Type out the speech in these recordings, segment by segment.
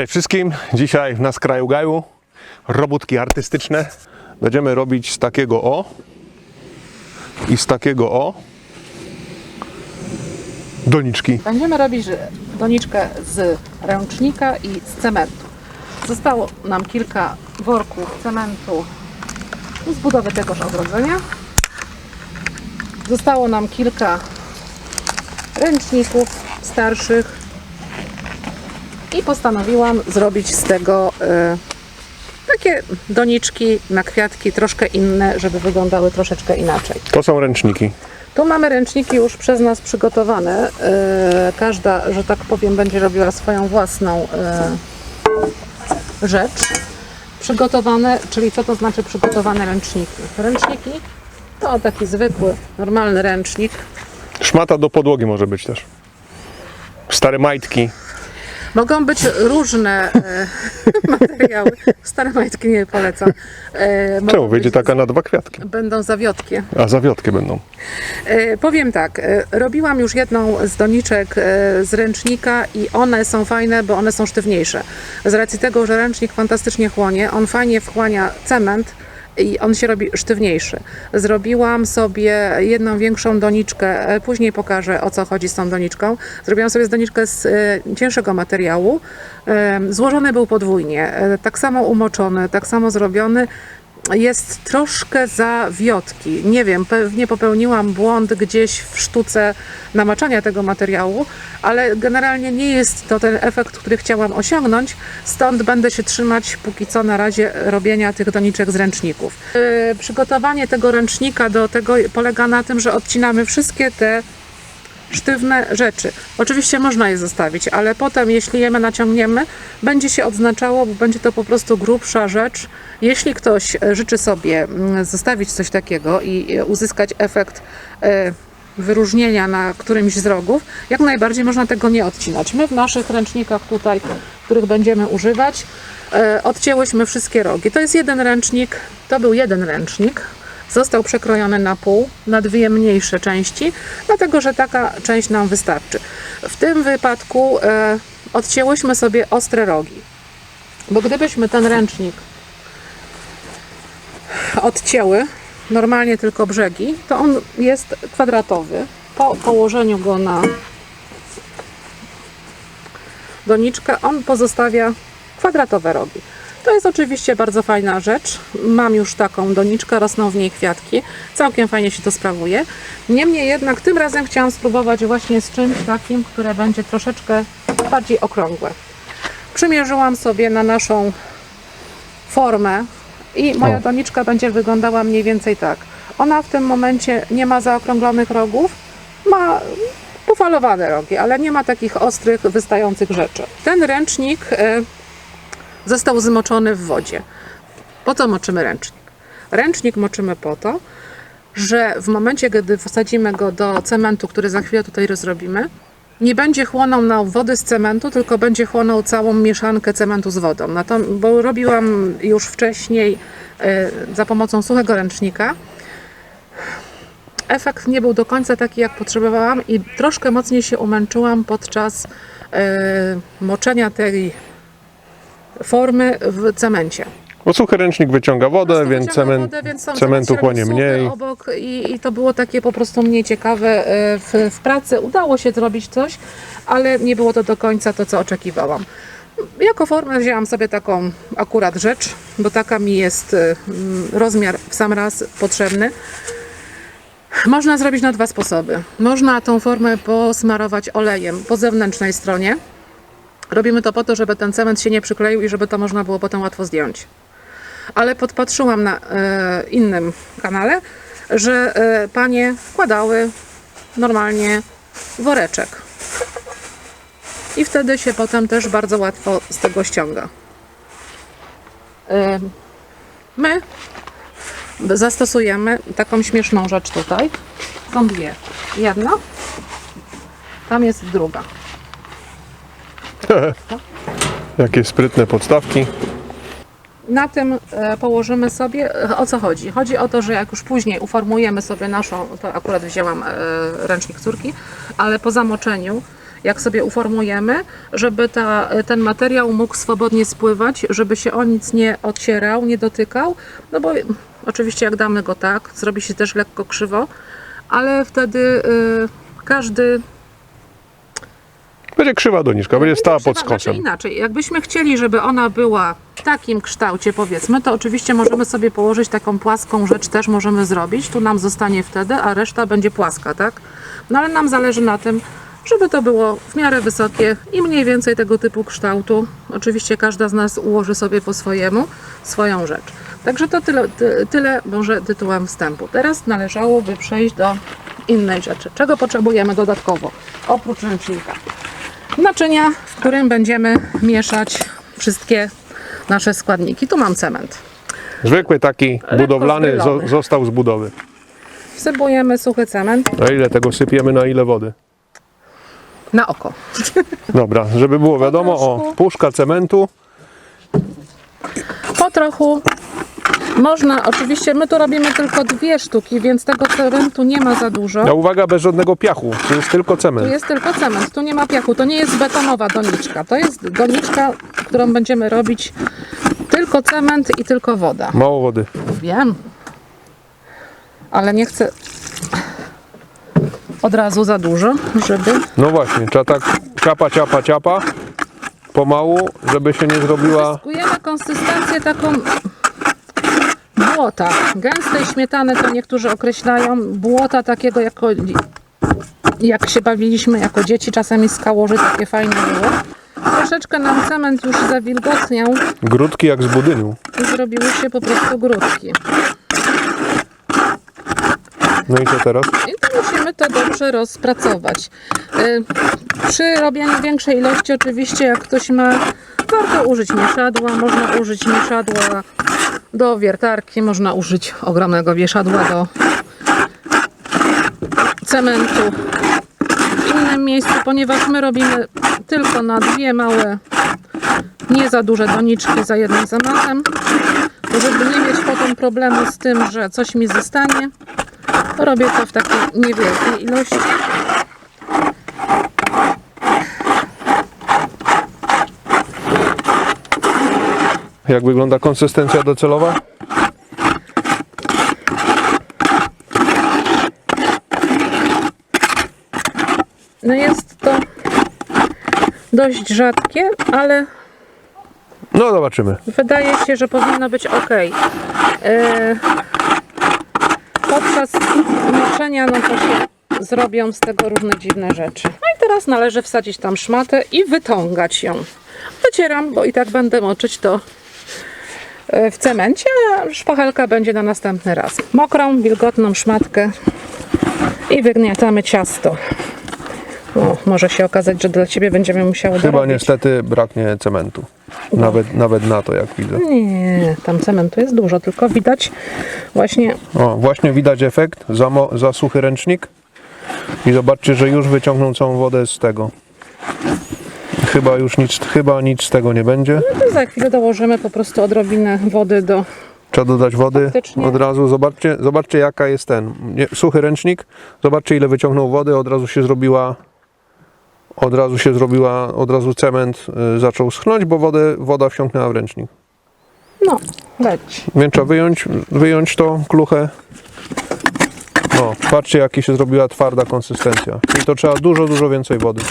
Cześć wszystkim. Dzisiaj na skraju gaju robótki artystyczne. Będziemy robić z takiego o i z takiego o doniczki. Będziemy robić doniczkę z ręcznika i z cementu. Zostało nam kilka worków cementu z budowy tegoż ogrodzenia. Zostało nam kilka ręczników starszych i postanowiłam zrobić z tego e, takie doniczki na kwiatki troszkę inne, żeby wyglądały troszeczkę inaczej. To są ręczniki. Tu mamy ręczniki już przez nas przygotowane. E, Każda, że tak powiem, będzie robiła swoją własną e, rzecz. Przygotowane, czyli co to znaczy przygotowane ręczniki? Ręczniki to taki zwykły, normalny ręcznik. Szmata do podłogi może być też. Stare majtki. Mogą być różne e, materiały. Stare majtki nie polecam. E, Czemu wyjdzie taka na dwa kwiatki? Będą zawiotkie. A zawiotkie będą. E, Powiem tak, e, robiłam już jedną z doniczek e, z ręcznika i one są fajne, bo one są sztywniejsze. Z racji tego, że ręcznik fantastycznie chłonie, on fajnie wchłania cement i on się robi sztywniejszy. Zrobiłam sobie jedną większą doniczkę, e, później pokażę o co chodzi z tą doniczką. Zrobiłam sobie doniczkę z e, cięższego materiału. Złożony był podwójnie, e, tak samo umoczony, tak samo zrobiony jest troszkę zawiotki. Nie wiem, pewnie popełniłam błąd gdzieś w sztuce namaczania tego materiału, ale generalnie nie jest to ten efekt, który chciałam osiągnąć, stąd będę się trzymać póki co na razie robienia tych doniczek z ręczników. Yy, Przygotowanie tego ręcznika do tego polega na tym, że odcinamy wszystkie te sztywne rzeczy. Oczywiście można je zostawić, ale potem, jeśli je naciągniemy, będzie się odznaczało, bo będzie to po prostu grubsza rzecz. Jeśli ktoś e, życzy sobie mm, zostawić coś takiego i e, uzyskać efekt e, wyróżnienia na którymś z rogów, jak najbardziej można tego nie odcinać. My w naszych ręcznikach tutaj, których będziemy używać, odcięłyśmy wszystkie rogi. To jest jeden ręcznik, to był jeden ręcznik, został przekrojony na pół, na dwie mniejsze części, dlatego że taka część nam wystarczy. W tym wypadku e, odcięłyśmy sobie ostre rogi, bo gdybyśmy ten ręcznik odcięły, normalnie tylko brzegi, to on jest kwadratowy. Po położeniu go na doniczkę, on pozostawia kwadratowe rogi. To jest oczywiście bardzo fajna rzecz. Mam już taką doniczkę, rosną w niej kwiatki. Całkiem fajnie się to sprawuje. Niemniej jednak tym razem chciałam spróbować właśnie z czymś takim, które będzie troszeczkę bardziej okrągłe. Przymierzyłam sobie na naszą formę i moja O. doniczka będzie wyglądała mniej więcej tak. Ona w tym momencie nie ma zaokrąglonych rogów, ma pofalowane rogi, ale nie ma takich ostrych, wystających rzeczy. Ten ręcznik e, został zmoczony w wodzie. Po co moczymy ręcznik? Ręcznik moczymy po to, że w momencie, gdy wsadzimy go do cementu, który za chwilę tutaj rozrobimy, nie będzie chłonął na wody z cementu, tylko będzie chłonął całą mieszankę cementu z wodą. Na to, bo robiłam już wcześniej e, za pomocą suchego ręcznika. Efekt nie był do końca taki, jak potrzebowałam i troszkę mocniej się umęczyłam podczas e, moczenia tej formy w cemencie. Bo suchy ręcznik wyciąga wodę, więc, cement, wodę, więc cementu chłonie mniej. Obok i, I to było takie po prostu mniej ciekawe e, w, w pracy. Udało się zrobić coś, ale nie było to do końca to, co oczekiwałam. Jako formę wzięłam sobie taką akurat rzecz, bo taka mi jest e, mm, rozmiar w sam raz potrzebny. Można zrobić na dwa sposoby. Można tą formę posmarować olejem po zewnętrznej stronie. Robimy to po to, żeby ten cement się nie przykleił i żeby to można było potem łatwo zdjąć ale podpatrzyłam na e, innym kanale, że e, panie wkładały normalnie woreczek. I wtedy się potem też bardzo łatwo z tego ściąga. E, my zastosujemy taką śmieszną rzecz tutaj. Są dwie. Jedna, tam jest druga. Jakie sprytne podstawki. Na tym e, położymy sobie, e, o co chodzi? Chodzi o to, że jak już później uformujemy sobie naszą, to akurat wzięłam e, ręcznik córki, ale po zamoczeniu jak sobie uformujemy, żeby ta, ten materiał mógł swobodnie spływać, żeby się o nic nie ocierał, nie dotykał. No bo oczywiście jak damy go tak, zrobi się też lekko krzywo, ale wtedy y, każdy Będzie krzywa doniczka, będzie stała pod Trzeba- znaczy skosem. inaczej, jakbyśmy chcieli, żeby ona była w takim kształcie, powiedzmy, to oczywiście możemy sobie położyć taką płaską rzecz, też możemy zrobić. Tu nam zostanie wtedy, a reszta będzie płaska, tak? No ale nam zależy na tym, żeby to było w miarę wysokie i mniej więcej tego typu kształtu. Oczywiście każda z nas ułoży sobie po swojemu swoją rzecz. Także to tyle, ty, tyle może tytułem wstępu. Teraz należałoby przejść do innej rzeczy. Czego potrzebujemy dodatkowo? Oprócz ręcznika naczynia, w którym będziemy mieszać wszystkie nasze składniki. Tu mam cement. Zwykły taki budowlany zo- został z budowy. Wsypujemy suchy cement Na ile tego sypiemy, na ile wody? na oko. Dobra, żeby było wiadomo, o, troszku. puszka cementu, Po trochu. Można, oczywiście my tu robimy tylko dwie sztuki, więc tego cementu nie ma za dużo. a uwaga, bez żadnego piachu, to jest tylko Tu cement. jest tylko cement, tu nie ma piachu, to nie jest betonowa doniczka. To jest doniczka, którą będziemy robić tylko cement i tylko woda. Mało wody. Wiem. Ale nie chcę od razu za dużo, żeby. No właśnie, trzeba tak ciapa, ciapa, ciapa, pomału, żeby się nie zrobiła... Zyskujemy konsystencję taką błota. Gęstej śmietany to niektórzy określają. Błota takiego jako jak się bawiliśmy jako dzieci, czasami z takie fajne było. Troszeczkę nam cement już zawilgotniał Grudki jak z budyniu. i zrobiły się po prostu grudki. No i co teraz? I to musimy to dobrze rozpracować. Y, Przy robieniu większej ilości oczywiście jak ktoś ma, warto użyć mieszadła, można użyć mieszadła do wiertarki, można użyć ogromnego wieszadła do cementu w innym miejscu, ponieważ my robimy tylko na dwie małe, nie za duże doniczki za jednym zamachem, żeby nie mieć potem problemu z tym, że coś mi zostanie. Robię to w takiej niewielkiej ilości. Jak wygląda konsystencja docelowa? No jest to dość rzadkie, ale No zobaczymy. wydaje się, że powinno być ok. E, podczas mieszania no to się zrobią z tego różne dziwne rzeczy. No i teraz należy wsadzić tam szmatę i wytągać ją. Wycieram, bo i tak będę moczyć to w cemencie, a szpachelka będzie na następny raz. Mokrą, wilgotną szmatkę i wygniatamy ciasto. O, może się okazać, że dla Ciebie będziemy musiały Chyba dorobić. niestety braknie cementu. Nawet, nawet na to, jak widzę. Nie, tam cementu jest dużo, tylko widać właśnie O, właśnie widać efekt, za, mo- za suchy ręcznik. I zobaczcie, że już wyciągnął całą wodę z tego. Chyba już nic, chyba nic z tego nie będzie. no za chwilę dołożymy po prostu odrobinę wody do. Trzeba dodać wody Faktycznie. od razu. Zobaczcie, zobaczcie jaka jest ten nie, suchy ręcznik. Zobaczcie ile wyciągnął wody, od razu się zrobiła od razu się zrobiła, od razu cement y, zaczął schnąć, bo wodę, woda wsiąknęła w ręcznik. No, leć. Więc trzeba wyjąć, wyjąć to kluchę. O, patrzcie jaki się zrobiła twarda konsystencja. Czyli to trzeba dużo, dużo więcej wody.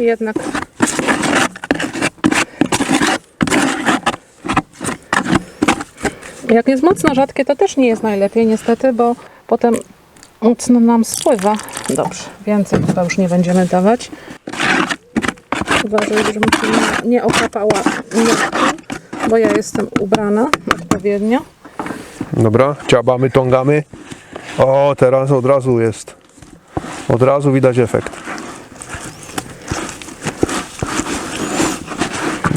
I jednak. Jak jest mocno rzadkie, to też nie jest najlepiej, niestety, bo potem mocno nam spływa. Dobrze, więcej chyba już nie będziemy dawać. Uważaj, żebym się nie, okapała nocą, bo ja jestem ubrana odpowiednio. Dobra, ciabamy, tągamy. O, teraz od razu jest. Od razu widać efekt.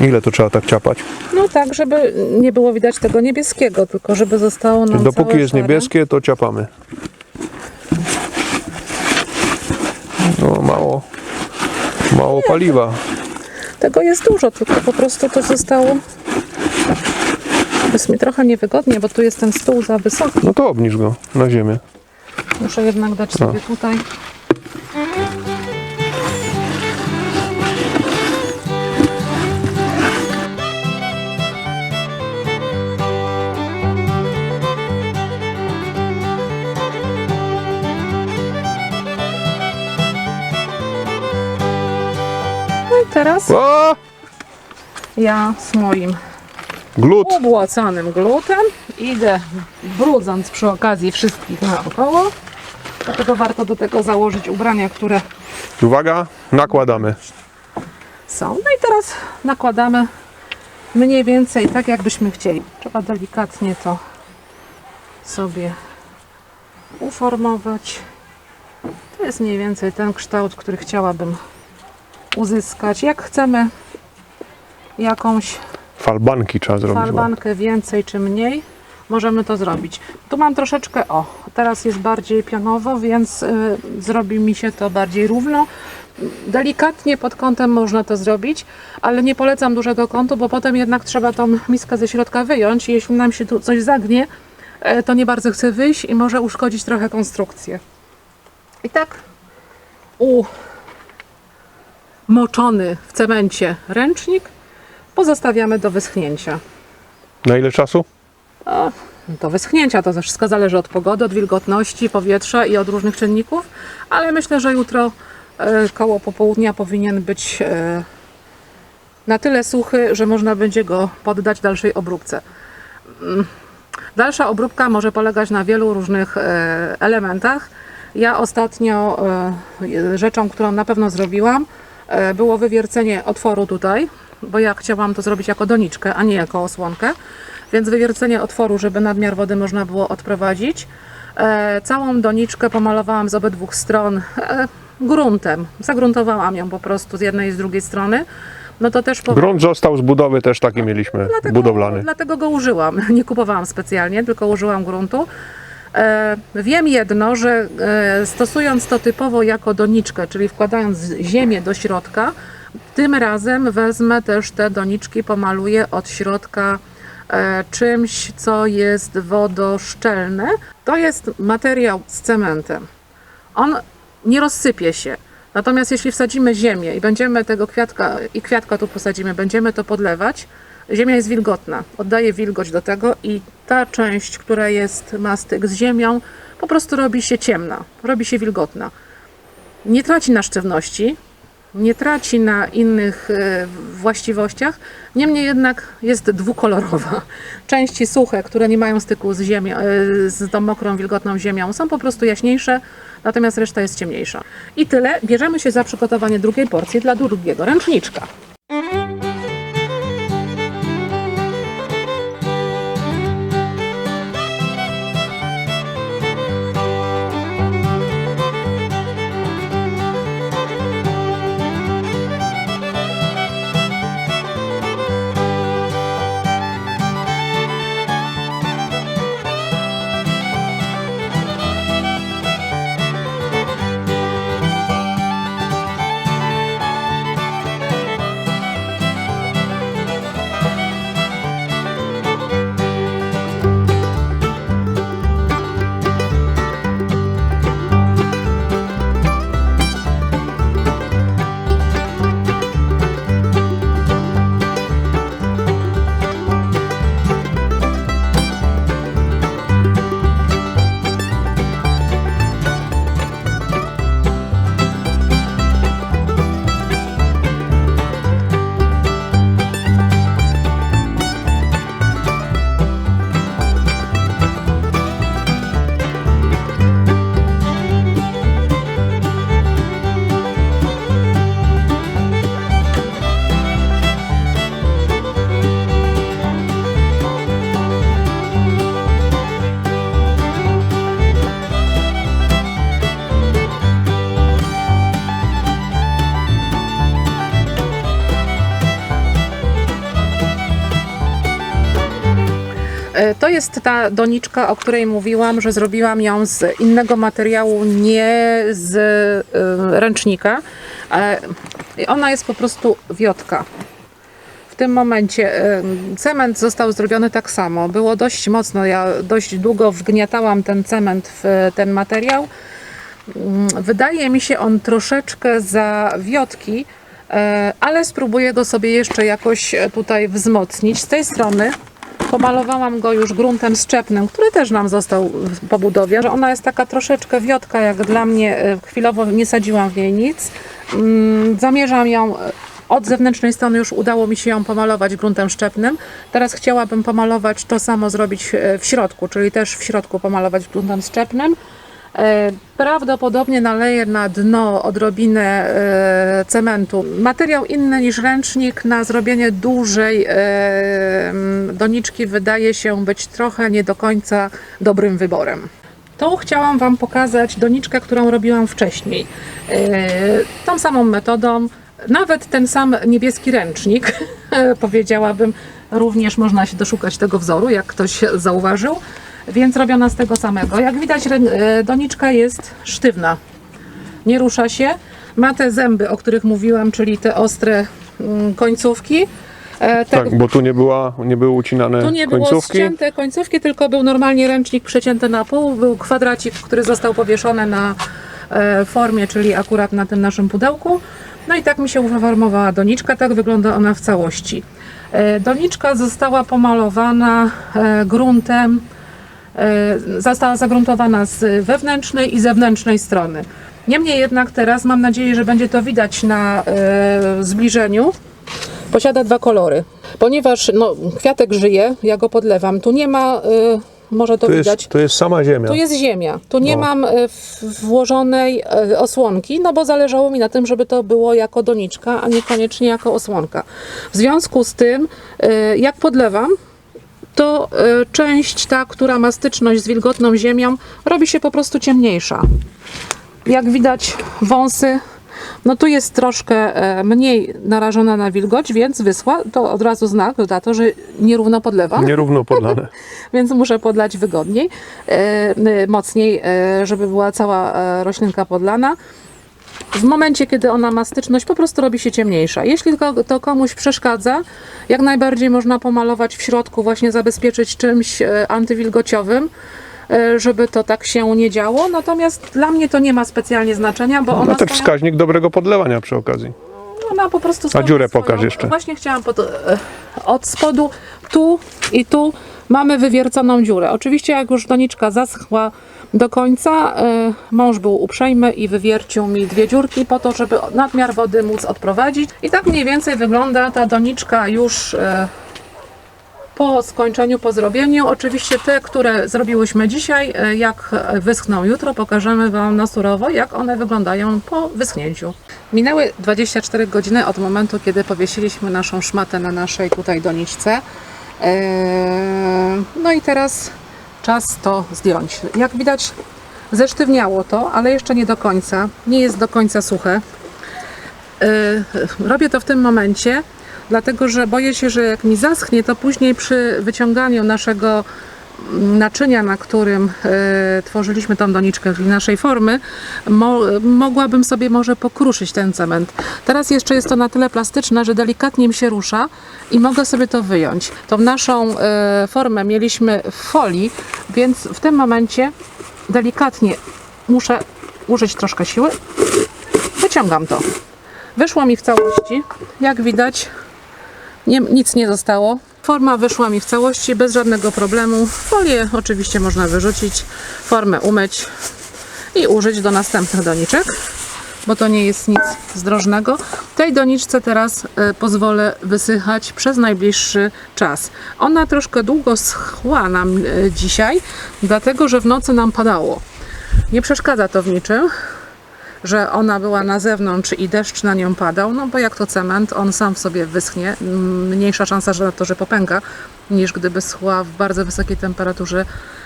Ile to trzeba tak ciapać? No tak, żeby nie było widać tego niebieskiego, tylko żeby zostało nam Dopóki jest szare. niebieskie, to ciapamy. No, mało, mało paliwa. Tego jest dużo, tylko po prostu to zostało. Jest mi trochę niewygodnie, bo tu jest ten stół za wysoki. No to obniż go na ziemię. Muszę jednak dać sobie tutaj. Teraz O! ja z moim Glut. ubłoconym glutem idę brudząc przy okazji wszystkich naokoło. Dlatego warto do tego założyć ubrania, które Uwaga, nakładamy. są. No i teraz nakładamy mniej więcej tak, jakbyśmy chcieli. Trzeba delikatnie to sobie uformować. To jest mniej więcej ten kształt, który chciałabym uzyskać. Jak chcemy jakąś Falbanki trzeba zrobić. falbankę więcej czy mniej, możemy to zrobić. Tu mam troszeczkę, o, teraz jest bardziej pionowo, więc y, zrobi mi się to bardziej równo. Delikatnie pod kątem można to zrobić, ale nie polecam dużego kątu, bo potem jednak trzeba tą miskę ze środka wyjąć jeśli nam się tu coś zagnie, e, to nie bardzo chce wyjść i może uszkodzić trochę konstrukcję. I tak umoczony w cemencie ręcznik pozostawiamy do wyschnięcia. Na ile czasu? Do wyschnięcia to wszystko zależy od pogody, od wilgotności powietrza i od różnych czynników, ale myślę, że jutro e, koło popołudnia powinien być e, na tyle suchy, że można będzie go poddać dalszej obróbce. Mm, Dalsza obróbka może polegać na wielu różnych e, elementach. Ja ostatnio e, rzeczą, którą na pewno zrobiłam, było wywiercenie otworu tutaj, bo ja chciałam to zrobić jako doniczkę, a nie jako osłonkę. Więc wywiercenie otworu, żeby nadmiar wody można było odprowadzić. E, całą doniczkę pomalowałam z obydwu stron e, gruntem. Zagruntowałam ją po prostu z jednej i z drugiej strony. No to też po... Grunt został z budowy, też taki mieliśmy, budowlany. Dlatego go użyłam. Nie kupowałam specjalnie, tylko użyłam gruntu. E, wiem jedno, że e, stosując to typowo jako doniczkę, czyli wkładając ziemię do środka, tym razem wezmę też te doniczki, pomaluję od środka e, czymś, co jest wodoszczelne. To jest materiał z cementem. On nie rozsypie się. Natomiast jeśli wsadzimy ziemię i będziemy tego kwiatka i kwiatka tu posadzimy, będziemy to podlewać, ziemia jest wilgotna, oddaje wilgoć do tego i ta część, która jest ma styk z ziemią, po prostu robi się ciemna, robi się wilgotna. Nie traci na sztywności, nie traci na innych e, właściwościach, niemniej jednak jest dwukolorowa. Części suche, które nie mają styku z ziemią, e, z tą mokrą, wilgotną ziemią, są po prostu jaśniejsze, natomiast reszta jest ciemniejsza. I tyle. Bierzemy się za przygotowanie drugiej porcji dla drugiego ręczniczka. Jest ta doniczka, o której mówiłam, że zrobiłam ją z innego materiału, nie z e, ręcznika. E, Ona jest po prostu wiotka. W tym momencie e, cement został zrobiony tak samo. Było dość mocno, ja dość długo wgniatałam ten cement w ten materiał. Mm, Wydaje mi się on troszeczkę za wiotki, e, ale spróbuję go sobie jeszcze jakoś e, tutaj wzmocnić. Z tej strony pomalowałam go już gruntem szczepnym, który też nam został po budowie. Że Ona jest taka troszeczkę wiotka, jak dla mnie. e, Chwilowo nie sadziłam w niej nic. Mm, Zamierzam ją e, Od zewnętrznej strony już udało mi się ją pomalować gruntem szczepnym. Teraz chciałabym pomalować to samo zrobić e, w środku, czyli też w środku pomalować gruntem szczepnym. E, Prawdopodobnie naleję na dno odrobinę e, cementu. Materiał inny niż ręcznik na zrobienie dużej e, doniczki wydaje się być trochę nie do końca dobrym wyborem. Tu chciałam Wam pokazać doniczkę, którą robiłam wcześniej. Tą samą metodą, nawet ten sam niebieski ręcznik, powiedziałabym, również można się doszukać tego wzoru, jak ktoś zauważył, więc robiona z tego samego. Jak widać, e, doniczka jest sztywna, nie rusza się. Ma te zęby, o których mówiłam, czyli te ostre mm, końcówki. E, te- Tak, bo tu nie, była, nie były ucinane tu nie było końcówki. ścięte końcówki, tylko był normalnie ręcznik przecięty na pół, był kwadracik, który został powieszony na e, formie, czyli akurat na tym naszym pudełku. No i tak mi się uformowała doniczka, tak wygląda ona w całości. Doniczka została pomalowana gruntem, została zagruntowana z wewnętrznej i zewnętrznej strony. Niemniej jednak teraz mam nadzieję, że będzie to widać na e, zbliżeniu. Posiada dwa kolory. Ponieważ no, kwiatek żyje, ja go podlewam. Tu nie ma, y, może to To widać. jest, to jest sama ziemia. Tu jest ziemia. Tu nie No. mam włożonej osłonki, no bo zależało mi na tym, żeby to było jako doniczka, a niekoniecznie jako osłonka. W związku z tym, jak podlewam, to y, część ta, która ma styczność z wilgotną ziemią, robi się po prostu ciemniejsza. Jak widać, wąsy, no tu jest troszkę e, mniej narażona na wilgoć, więc wyschła. To od razu znak na to, że nierówno podlewam Nierówno podlane. więc muszę podlać wygodniej, e, mocniej, e, żeby była cała roślinka podlana. W momencie, kiedy ona ma styczność, po prostu robi się ciemniejsza. Jeśli to komuś przeszkadza, jak najbardziej można pomalować w środku, właśnie zabezpieczyć czymś e, antywilgociowym, e, żeby to tak się nie działo. Natomiast dla mnie to nie ma specjalnie znaczenia, bo No ona to swoją- wskaźnik dobrego podlewania przy okazji. ona po prostu A dziurę swoją- pokaż jeszcze. Właśnie chciałam pod, e, od spodu tu i tu mamy wywierconą dziurę. Oczywiście jak już doniczka zaschła do końca, e, mąż był uprzejmy i wywiercił mi dwie dziurki po to, żeby nadmiar wody móc odprowadzić. I tak mniej więcej wygląda ta doniczka już e, po skończeniu, po zrobieniu. Oczywiście te, które zrobiłyśmy dzisiaj, e, jak wyschną jutro, pokażemy Wam na surowo, jak one wyglądają po wyschnięciu. Minęły 24 godziny od momentu, kiedy powiesiliśmy naszą szmatę na naszej tutaj doniczce. Eee, No i teraz czas to zdjąć. Jak widać, zesztywniało to, ale jeszcze nie do końca. Nie jest do końca suche. Y, Robię to w tym momencie, dlatego że boję się, że jak mi zaschnie, to później przy wyciąganiu naszego naczynia, na którym e, tworzyliśmy tą doniczkę, czyli naszej formy, mo, mogłabym sobie może pokruszyć ten cement. Teraz jeszcze jest to na tyle plastyczne, że delikatnie mi się rusza i mogę sobie to wyjąć. Tą naszą e, formę mieliśmy w folii, więc w tym momencie delikatnie muszę użyć troszkę siły. Wyciągam to. Wyszło mi w całości. Jak widać, nie, nic nie zostało. Forma wyszła mi w całości bez żadnego problemu. Folię oczywiście można wyrzucić, formę umyć i użyć do następnych doniczek, bo to nie jest nic zdrożnego. Tej doniczce teraz e, pozwolę wysychać przez najbliższy czas. Ona troszkę długo schła nam e, dzisiaj, dlatego że w nocy nam padało. Nie przeszkadza to w niczym że ona była na zewnątrz i deszcz na nią padał, no bo jak to cement, on sam w sobie wyschnie. Mniejsza szansa, że na to, że popęka, niż gdyby schła w bardzo wysokiej temperaturze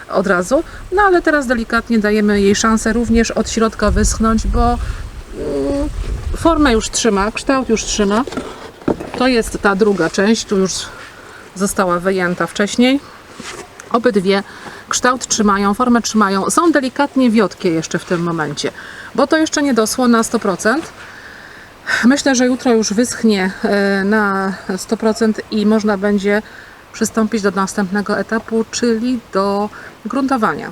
od razu. No ale teraz delikatnie dajemy jej szansę również od środka wyschnąć, bo mm, formę już trzyma, kształt już trzyma. To jest ta druga część, tu już została wyjęta wcześniej. Obydwie kształt trzymają, formę trzymają. Są delikatnie wiotkie jeszcze w tym momencie, bo to jeszcze nie dosło na 100%. Myślę, że jutro już wyschnie e, na 100% i można będzie przystąpić do następnego etapu, czyli do gruntowania.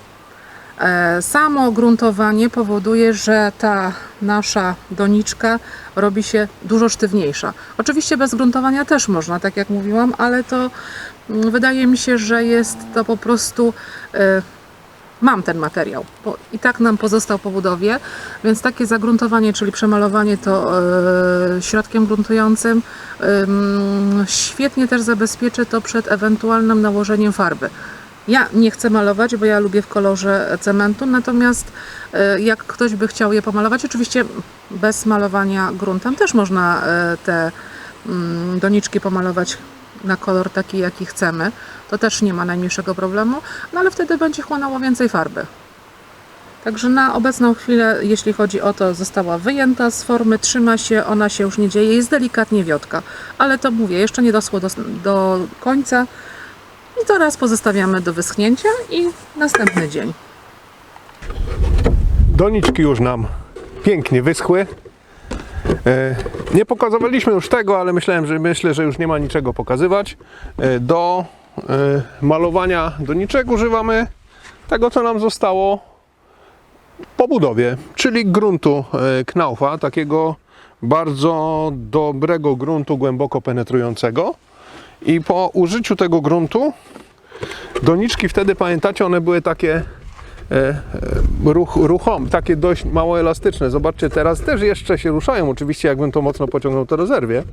E, Samo gruntowanie powoduje, że ta nasza doniczka robi się dużo sztywniejsza. Oczywiście bez gruntowania też można, tak jak mówiłam, ale to wydaje mi się, że jest to po prostu e, mam ten materiał, bo i tak nam pozostał po budowie, więc takie zagruntowanie, czyli przemalowanie to e, środkiem gruntującym ym, świetnie też zabezpieczy to przed ewentualnym nałożeniem farby. Ja nie chcę malować, bo ja lubię w kolorze cementu, natomiast e, jak ktoś by chciał je pomalować, oczywiście bez malowania gruntem też można te mm, doniczki pomalować na kolor taki, jaki chcemy. To też nie ma najmniejszego problemu, no ale wtedy będzie chłonęło więcej farby. Także na obecną chwilę, jeśli chodzi o to, została wyjęta z formy, trzyma się, ona się już nie dzieje, jest delikatnie wiotka, ale to mówię, jeszcze nie doszło do, do końca. I to raz pozostawiamy do wyschnięcia i następny dzień. Doniczki już nam pięknie wyschły. E, Nie pokazywaliśmy już tego, ale myślałem, że myślę, że już nie ma niczego pokazywać. E, Do e, malowania doniczek używamy tego, co nam zostało po budowie, czyli gruntu e, Knaufa, takiego bardzo dobrego gruntu, głęboko penetrującego. I po użyciu tego gruntu doniczki wtedy, pamiętacie, one były takie ruch, ruchom, takie dość mało elastyczne. Zobaczcie, teraz też jeszcze się ruszają. Oczywiście, jakbym to mocno pociągnął, to rozerwie.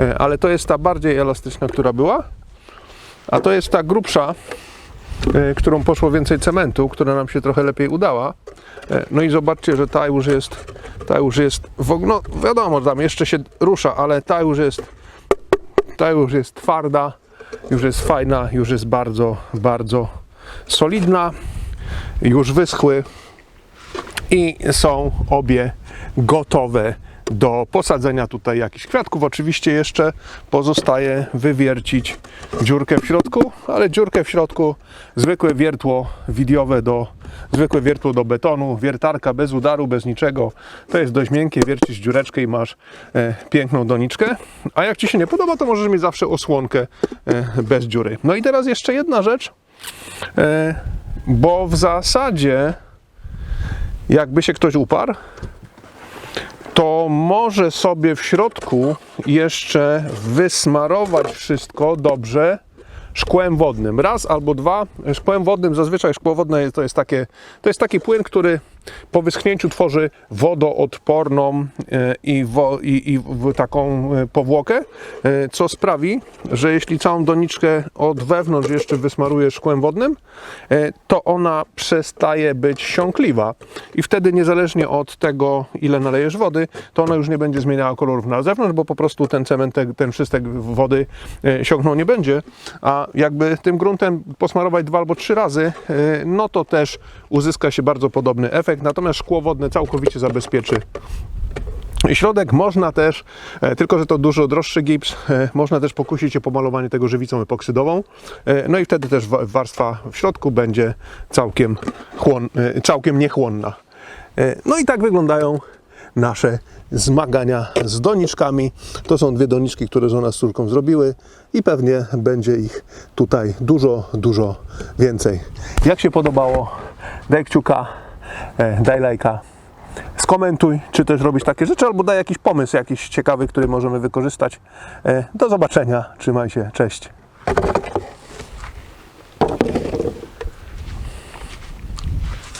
E, Ale to jest ta bardziej elastyczna, która była. A to jest ta grubsza, e, którą poszło więcej cementu, która nam się trochę lepiej udała. E, No i zobaczcie, że ta już jest, ta już jest, w, og- no wiadomo, tam jeszcze się rusza, ale ta już jest, ta już jest twarda, już jest fajna, już jest bardzo, bardzo solidna już wyschły i są obie gotowe do posadzenia tutaj jakichś kwiatków. Oczywiście jeszcze pozostaje wywiercić dziurkę w środku, ale dziurkę w środku zwykłe wiertło widiowe do zwykłe wiertło do betonu, wiertarka bez udaru, bez niczego. To jest dość miękkie, wiercisz dziureczkę i masz e, piękną doniczkę. A jak Ci się nie podoba, to możesz mieć zawsze osłonkę e, bez dziury. No i teraz jeszcze jedna rzecz. E, bo w zasadzie, jakby się ktoś uparł, to może sobie w środku jeszcze wysmarować wszystko dobrze szkłem wodnym. Raz albo dwa. Szkłem wodnym, zazwyczaj szkło wodne to jest, takie, to jest taki płyn, który po wyschnięciu tworzy wodoodporną e, i, wo, i, i taką e, powłokę, e, co sprawi, że jeśli całą doniczkę od wewnątrz jeszcze wysmarujesz szkłem wodnym, to ona przestaje być siąkliwa. I wtedy niezależnie od tego, ile nalejesz wody, to ona już nie będzie zmieniała kolorów na zewnątrz, bo po prostu ten cement, ten- wszystek wody siąknął nie będzie, a jakby tym gruntem posmarować dwa albo trzy razy, no to też uzyska się bardzo podobny efekt, natomiast szkło wodne całkowicie zabezpieczy Środek można też, e, tylko że to dużo droższy gips, e, można też pokusić się pomalowanie tego żywicą epoksydową. E, No i wtedy też wa- warstwa w środku będzie całkiem, chłon, całkiem niechłonna. No i tak wyglądają nasze zmagania z doniczkami. To są dwie doniczki, które żona z córką zrobiły i pewnie będzie ich tutaj dużo, dużo więcej. Jak się podobało? Daj kciuka, daj lajka skomentuj, czy też robisz takie rzeczy, albo daj jakiś pomysł jakiś ciekawy, który możemy wykorzystać. E, Do zobaczenia, trzymaj się, cześć.